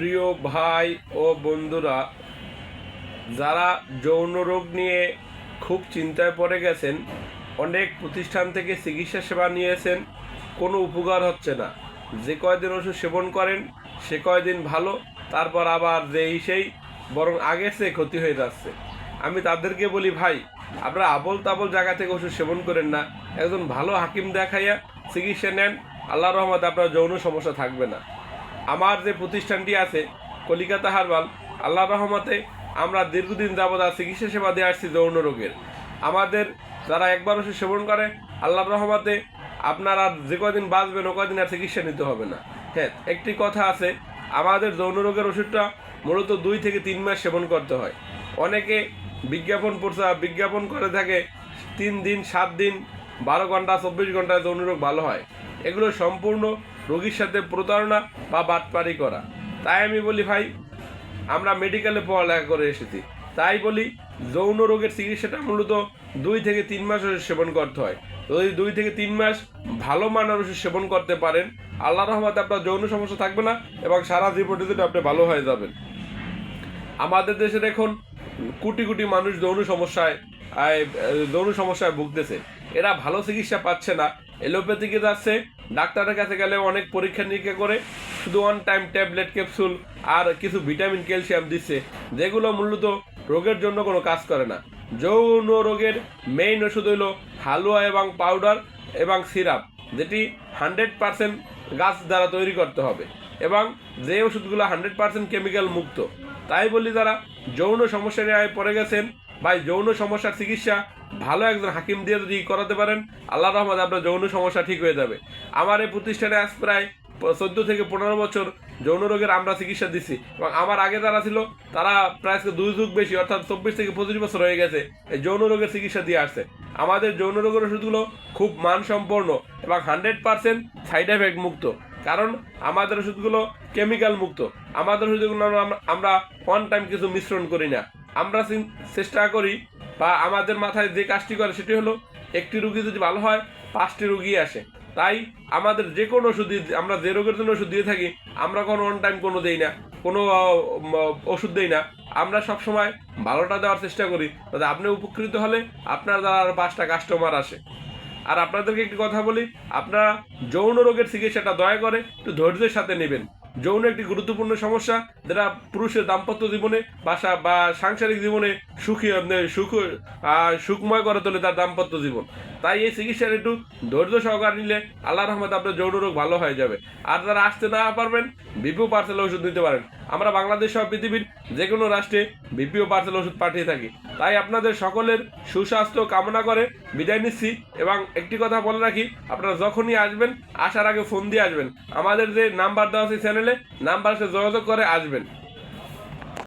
প্রিয় ভাই ও বন্ধুরা, যারা যৌন রোগ নিয়ে খুব চিন্তায় পড়ে গেছেন, অনেক প্রতিষ্ঠান থেকে চিকিৎসা সেবা নিয়েছেন, কোনো উপকার হচ্ছে না। যে কয়দিন ওষুধ সেবন করেন, সে কয়দিন ভালো, তারপর আবার যেই সেই, বরং আগের চেয়ে ক্ষতি হয়ে যাচ্ছে। আমি তাদেরকে বলি, ভাই, আপনারা আবল তাবল জায়গা থেকে ওষুধ সেবন করেন না। একজন ভালো হাকিম দেখাইয়া চিকিৎসা নেন আল্লাহ রহমতে আপনার যৌন সমস্যা থাকবে না। আমার যে প্রতিষ্ঠানটি আছে, কলিকাতা হারবাল আল্লাহ রহমতে আমরা দীর্ঘদিন যাবৎ আর চিকিৎসা সেবা দিয়ে আসছি যৌন রোগের। আমাদের যারা একবার ওষুধ সেবন করে, আল্লাহর রহমতে আপনারা যে কদিন বাঁচবেন, ও কদিন আর চিকিৎসা নিতে হবে না। হ্যাঁ একটি কথা আছে, আমাদের যৌন রোগের ওষুধটা মূলত দুই থেকে তিন মাস সেবন করতে হয়। অনেকে বিজ্ঞাপন প্রচার বিজ্ঞাপন করে থাকে, তিন দিন, সাত দিন, বারো ঘণ্টা, চব্বিশ ঘন্টায় যৌন রোগ ভালো হয়। এগুলো সম্পূর্ণ রোগীর সাথে প্রতারণা বা বাটপারি করা। তাই আমি বলি, ভাই, আমরা মেডিকেলে পড়ালেখা করে এসেছি। তাই বলি, যৌন রোগের চিকিৎসাটা মূলত দুই থেকে তিন মাস সেবন করতে হয়। যদি দুই থেকে তিন মাস ভালো মানের ওষুধ সেবন করতে পারেন আল্লাহ রহমতে আপনার যৌন সমস্যা থাকবে না এবং সারা জীবনে যদি আপনি ভালো হয়ে যাবেন। আমাদের দেশে দেখুন কোটি কোটি মানুষ যৌন সমস্যায় যৌন সমস্যায় ভুগতেছে। এরা ভালো চিকিৎসা পাচ্ছে না এলোপ্যাথিকে যাচ্ছে, ডাক্তারের কাছে গেলে অনেক পরীক্ষা নিরীক্ষা করে, শুধু ওয়ান টাইম ট্যাবলেট ক্যাপসুল আর কিছু ভিটামিন ক্যালসিয়াম দিচ্ছে। যেগুলো মূলত রোগের জন্য কোনো কাজ করে না। যৌন রোগের মেইন ওষুধ হলো হালুয়া এবং পাউডার এবং সিরাপ যেটি হান্ড্রেড পার্সেন্ট গাছ দ্বারা তৈরি করতে হবে এবং যে ওষুধগুলো হান্ড্রেড পার্সেন্ট কেমিক্যাল মুক্ত। তাই বলি যারা যৌন সমস্যা নিয়ে পড়ে গেছেন বা যৌন সমস্যার চিকিৎসা ভালো একজন হাকিম দিয়ে যদি করাতে পারেন আল্লাহ রহমত আপনার যৌন সমস্যা ঠিক হয়ে যাবে। আমার এই প্রতিষ্ঠানে আজ প্রায় চোদ্দ থেকে পনেরো বছর যৌন রোগের আমরা চিকিৎসা দিচ্ছি এবং আমার আগে যারা ছিল, তারা প্রায় দুই যুগ বেশি, অর্থাৎ চব্বিশ থেকে পঁচিশ বছর হয়ে গেছে এই যৌন রোগের চিকিৎসা দিয়ে আসছে। আমাদের যৌন রোগের ওষুধগুলো খুব মানসম্পন্ন এবং হান্ড্রেড পার্সেন্ট সাইড এফেক্ট মুক্ত। কারণ আমাদের ওষুধগুলো কেমিক্যাল মুক্ত। আমাদের ওষুধগুলো আমরা- আমরা ওয়ান টাইম কিছু মিশ্রণ করি না। আমরা চেষ্টা করি বা আমাদের মাথায় যে কাজটি করে সেটি হলো, একটি রুগী যদি ভালো হয়, পাঁচটি রুগী আসে। তাই আমাদের যে কোনো ওষুধ আমরা যে রোগের জন্য ওষুধ দিয়ে থাকি, আমরা কোনো অন টাইম কোনো দেই না, কোনো ওষুধ দেই না। আমরা সব সময় ভালোটা দেওয়ার চেষ্টা করি, তাতে আপনি উপকৃত হলে আপনার দ্বারা আরও পাঁচটা কাস্টমার আসে। আর আপনাদেরকে একটি কথা বলি, আপনারা যৌন রোগের চিকিৎসাটা দয়া করে একটু ধৈর্যের সাথে নেবেন। যৌন একটি গুরুত্বপূর্ণ সমস্যা যেটা পুরুষের দাম্পত্য জীবনে বাসা বা সাংসারিক জীবনে সুখী মানে সুখ সুখময় করে তোলে তার দাম্পত্য জীবন। তাই এই চিকিৎসার একটু ধৈর্য সহকারে নিলে আল্লাহ রহমত আপনার যৌন রোগ ভালো হয়ে যাবে। আর যারা আসতে না পারবেন বিপু পার্সেল ওষুধ নিতে পারেন। আমরা বাংলাদেশ সহ পৃথিবীর যে কোনো রাষ্ট্রে বিপিও পার্সেল ওষুধ পাঠিয়ে থাকি। তাই আপনাদের সকলের সুস্বাস্থ্য কামনা করে বিদায় নিচ্ছি এবং একটি কথা বলে রাখি, আপনারা যখনই আসবেন, আসার আগে ফোন দিয়ে আসবেন। আমাদের যে নাম্বার দেওয়া আছে চ্যানেলে, নাম্বার যোগাযোগ করে আসবেন।